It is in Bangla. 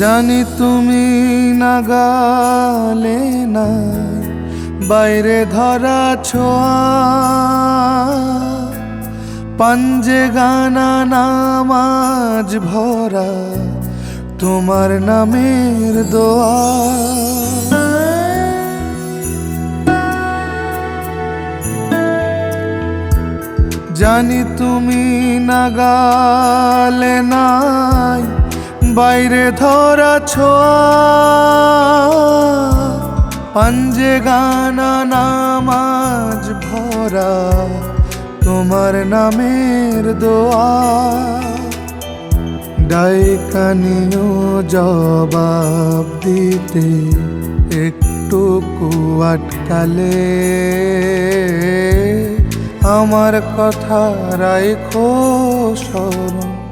জানি তুমি নাগালে না বাইরে ধরা ছোঁয়া। পাঞ্জে গানা নামাজ ভরা, তোমার নামের দোয়া। জানি তুমি নাগালে নাই বাইরে ধরা ছোঁয়া। পাঞ্জে গানা নামাজ ভরা। তোমার নামের দোয়া। ডাইকানিও জবাব দিতে, একটু আটকালে আমার কথা রাইখো স্মরণ।